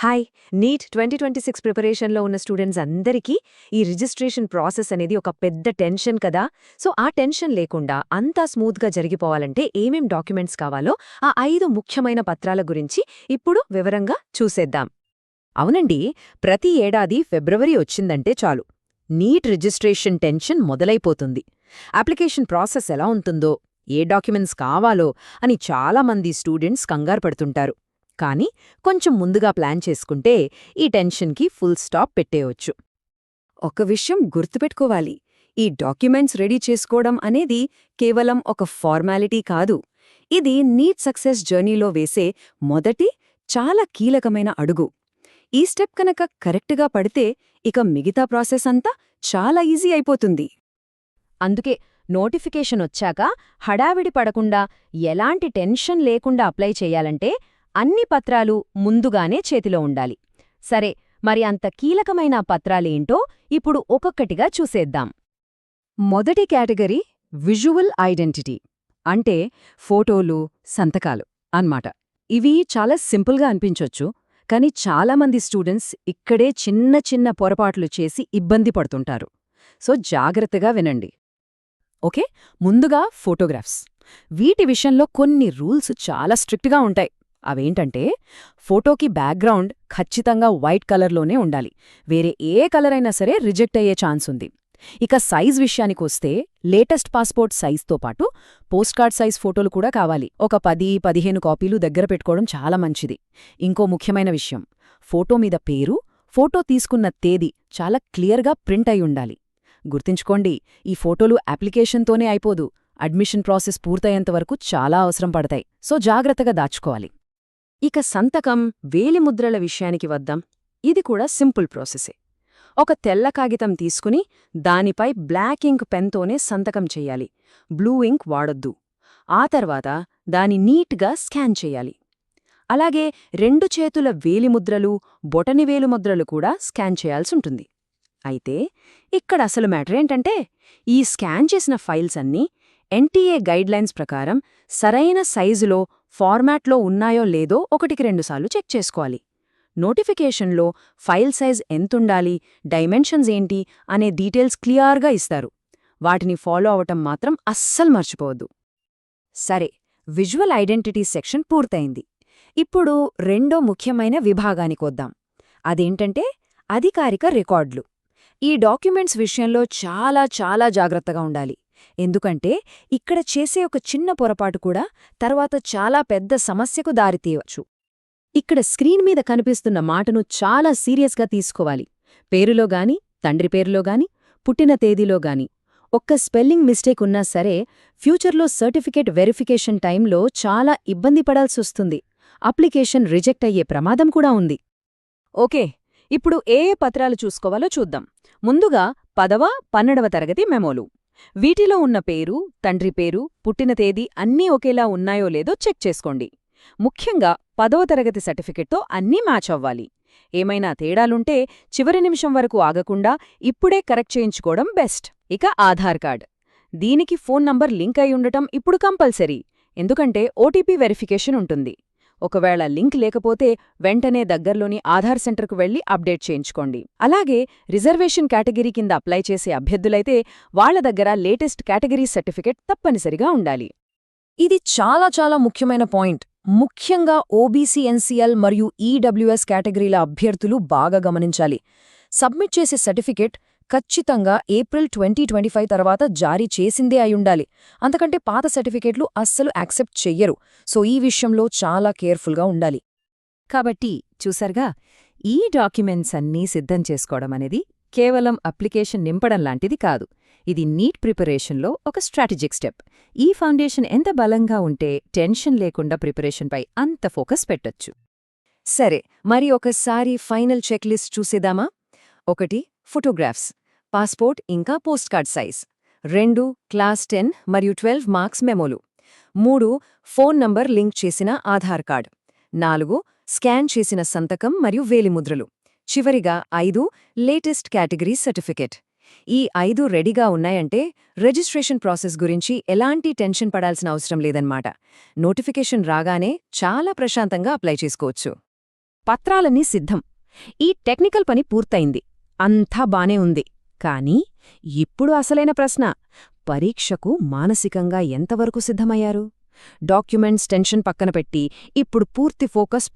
Hi NEET twenty twenty six ప్రిపరేషన్లో ఉన్న students అందరికీ ఈ రిజిస్ట్రేషన్ ప్రాసెస్ అనేది ఒక పెద్ద టెన్షన్ కదా. సో ఆ టెన్షన్ లేకుండా అంతా స్మూత్గా జరిగిపోవాలంటే ఏమేం డాక్యుమెంట్స్ కావాలో ఆ ఐదు ముఖ్యమైన పత్రాల గురించి ఇప్పుడు వివరంగా చూసేద్దాం. అవునండి ప్రతి ఏడాది ఫిబ్రవరి వచ్చిందంటే చాలు. నీట్ రిజిస్ట్రేషన్ టెన్షన్ మొదలైపోతుంది. అప్లికేషన్ ప్రాసెస్ ఎలా ఉంటుందో ఏ డాక్యుమెంట్స్ కావాలో అని చాలామంది స్టూడెంట్స్ కంగారు పడుతుంటారు. కానీ కొంచెం ముందుగా ప్లాన్ చేసుకుంటే ఈ టెన్షన్కి ఫుల్ స్టాప్ పెట్టేయొచ్చు. ఒక విషయం గుర్తుపెట్టుకోవాలి. ఈ డాక్యుమెంట్స్ రెడీ చేసుకోవడం అనేది కేవలం ఒక ఫార్మాలిటీ కాదు. ఇది నీట్ సక్సెస్ జర్నీలో వేసే మొదటి చాలా కీలకమైన అడుగు. ఈ స్టెప్ కనుక కరెక్ట్గా పడితే ఇక మిగతా ప్రాసెస్ అంతా చాలా ఈజీ అయిపోతుంది. అందుకే నోటిఫికేషన్ వచ్చాక హడావిడి పడకుండా ఎలాంటి టెన్షన్ లేకుండా అప్లై చేయాలంటే అన్ని పత్రాలు ముందుగానే చేతిలో ఉండాలి. సరే మరి అంత కీలకమైన పత్రాలేంటో ఇప్పుడు ఒక్కొక్కటిగా చూసేద్దాం. మొదటి కేటగిరీ విజువల్ ఐడెంటిటీ అంటే ఫోటోలు సంతకాలు అన్మాట ఇవి చాలా సింపుల్గా అనిపించొచ్చు కానీ చాలామంది స్టూడెంట్స్ ఇక్కడే చిన్న చిన్న పొరపాట్లు చేసి ఇబ్బంది పడుతుంటారు. సో జాగ్రత్తగా వినండి. ఓకే? ముందుగా ఫోటోగ్రాఫ్స్. వీటి విషయంలో కొన్ని రూల్స్ చాలా స్ట్రిక్ట్గా ఉంటాయి. అవేంటంటే ఫోటోకి బ్యాక్గ్రౌండ్ ఖచ్చితంగా వైట్ కలర్లోనే ఉండాలి. వేరే ఏ కలర్ అయినా సరే రిజెక్ట్ అయ్యే ఛాన్స్ ఉంది ఇక సైజ్ విషయానికొస్తే లేటెస్ట్ పాస్పోర్ట్ సైజ్తో పాటు పోస్ట్ కార్డ్ సైజ్ ఫోటోలు కూడా కావాలి. ఒక పది పదిహేను కాపీలు దగ్గర పెట్టుకోవడం చాలా మంచిది. ఇంకో ముఖ్యమైన విషయం ఫోటో మీద పేరు ఫోటో తీసుకున్న తేదీ చాలా క్లియర్గా ప్రింట్ అయి ఉండాలి. గుర్తుంచుకోండి ఈ ఫోటోలు అప్లికేషన్తోనే అయిపోదు. అడ్మిషన్ ప్రాసెస్ పూర్తయ్యేంతవరకు చాలా అవసరం పడతాయి. సో జాగ్రత్తగా దాచుకోవాలి. ఇక సంతకం వేలిముద్రల విషయానికి వద్దాం. ఇది కూడా సింపుల్ ప్రాసెసే. ఒక తెల్ల కాగితం తీసుకుని దానిపై బ్లాక్ ఇంక్ పెన్తోనే సంతకం చెయ్యాలి బ్లూ ఇంక్ వాడొద్దు. ఆ తర్వాత దాని నీట్గా స్కాన్ చెయ్యాలి అలాగే రెండు చేతుల వేలిముద్రలు బొటని వేలుముద్రలు కూడా స్కాన్ చేయాల్సుంటుంది అయితే ఇక్కడ అసలు మ్యాటర్ ఏంటంటే ఈ స్కాన్ చేసిన ఫైల్స్ అన్నీ ఎన్టీఏ గైడ్లైన్స్ ప్రకారం సరైన సైజులో ఫార్మాట్లో ఉన్నాయో లేదో ఒకటికి రెండుసార్లు చెక్ చేసుకోవాలి. నోటిఫికేషన్లో ఫైల్ సైజ్ ఎంతుండాలి డైమెన్షన్స్ ఏంటి అనే డీటెయిల్స్ క్లియర్గా ఇస్తారు. వాటిని ఫాలో అవటం మాత్రం అస్సలు మర్చిపోవద్దు. సరే విజువల్ ఐడెంటిటీ సెక్షన్ పూర్తయింది. ఇప్పుడు రెండో ముఖ్యమైన విభాగానికొద్దాం అదేంటంటే అధికారిక రికార్డులు. ఈ డాక్యుమెంట్స్ విషయంలో చాలా చాలా జాగ్రత్తగా ఉండాలి. ఎందుకంటే ఇక్కడ చేసే ఒక చిన్న పొరపాటు కూడా తర్వాత చాలా పెద్ద సమస్యకు దారితీయవచ్చు ఇక్కడ స్క్రీన్ మీద కనిపిస్తున్న మాటను చాలా సీరియస్గా తీసుకోవాలి. పేరులో గాని తండ్రి పేరులో గాని పుట్టిన తేదీలో గాని ఒక్క స్పెల్లింగ్ మిస్టేక్ ఉన్నా సరే ఫ్యూచర్లో సర్టిఫికేట్ వెరిఫికేషన్ టైంలో చాలా ఇబ్బంది పడాల్సొస్తుంది అప్లికేషన్ రిజెక్ట్ అయ్యే ప్రమాదం కూడా ఉంది. ఓకే ఇప్పుడు ఏ ఏ పత్రాలు చూసుకోవాలో చూద్దాం. ముందుగా పదవ పన్నెండవ తరగతి మెమోలు. వీటిలో ఉన్న పేరు తండ్రి పేరు పుట్టిన తేదీ అన్నీ ఒకేలా ఉన్నాయో లేదో చెక్ చేసుకోండి. ముఖ్యంగా పదవ తరగతి సర్టిఫికెట్తో అన్నీ మ్యాచ్ అవ్వాలి. ఏమైనా తేడాలుంటే చివరి నిమిషం వరకు ఆగకుండా ఇప్పుడే కరెక్ట్ చేయించుకోవడం బెస్ట్. ఇక ఆధార్ కార్డ్. దీనికి ఫోన్ నంబర్ లింక్ అయి ఉండటం ఇప్పుడు కంపల్సరీ. ఎందుకంటే ఓటీపీ వెరిఫికేషన్ ఉంటుంది. ఒకవేళ లింక్ లేకపోతే వెంటనే దగ్గర్లోని ఆధార్ సెంటర్కు వెళ్ళి అప్డేట్ చేయించుకోండి. అలాగే రిజర్వేషన్ కేటగిరీ కింద అప్లై చేసే అభ్యర్థులైతే వాళ్ళ దగ్గర లేటెస్ట్ కేటగిరీ సర్టిఫికెట్ తప్పనిసరిగా ఉండాలి. ఇది చాలా చాలా ముఖ్యమైన పాయింట్. ముఖ్యంగా ఓబీసీ ఎన్సీఎల్ మరియు ఈడబ్ల్యూఎస్ కేటగిరీల అభ్యర్థులు బాగా గమనించాలి. సబ్మిట్ చేసే సర్టిఫికెట్ ఖచ్చితంగా ఏప్రిల్ ట్వంటీ ట్వంటీ ఫైవ్ తర్వాత జారీ చేసిందే అయ్యుండాలి. అంతకంటే పాత సర్టిఫికేట్లు అస్సలు యాక్సెప్ట్ చెయ్యరు. సో ఈ విషయంలో చాలా కేర్ఫుల్గా ఉండాలి. కాబట్టి చూసారుగా ఈ డాక్యుమెంట్స్ అన్నీ సిద్ధం చేసుకోవడం అనేది కేవలం అప్లికేషన్ నింపడం లాంటిది కాదు. ఇది నీట్ ప్రిపరేషన్లో ఒక స్ట్రాటజిక్ స్టెప్. ఈ ఫౌండేషన్ ఎంత బలంగా ఉంటే టెన్షన్ లేకుండా ప్రిపరేషన్పై అంత ఫోకస్ పెట్టొచ్చు. సరే మరి ఒకసారి ఫైనల్ చెక్ లిస్ట్ చూసేదామా ఒకటి ఫోటోగ్రాఫ్స్ పాస్పోర్ట్ ఇంకా పోస్ట్ కార్డ్ సైజ్. రెండు క్లాస్ టెన్ మరియు ట్వెల్వ్ మార్క్స్ మెమోలు. మూడు ఫోన్ నంబర్ లింక్ చేసిన ఆధార్ కార్డ్. నాలుగు స్కాన్ చేసిన సంతకం మరియు వేలిముద్రలు చివరిగా ఐదు లేటెస్ట్ కేటగిరీ సర్టిఫికెట్. ఈ ఐదు రెడీగా ఉన్నాయంటే రిజిస్ట్రేషన్ ప్రాసెస్ గురించి ఎలాంటి టెన్షన్ పడాల్సిన అవసరం లేదన్నమాట. నోటిఫికేషన్ రాగానే చాలా ప్రశాంతంగా అప్లై చేసుకోవచ్చు. పత్రాలన్నీ సిద్ధం. ఈ టెక్నికల్ పని పూర్తయింది. అంతా బానే ఉంది. కానీ ఇప్పుడు అసలైన ప్రశ్న. పరీక్షకు మానసికంగా ఎంతవరకు సిద్ధమయ్యారు? డాక్యుమెంట్స్ టెన్షన్ పక్కన పెట్టి ఇప్పుడు పూర్తి ఫోకస్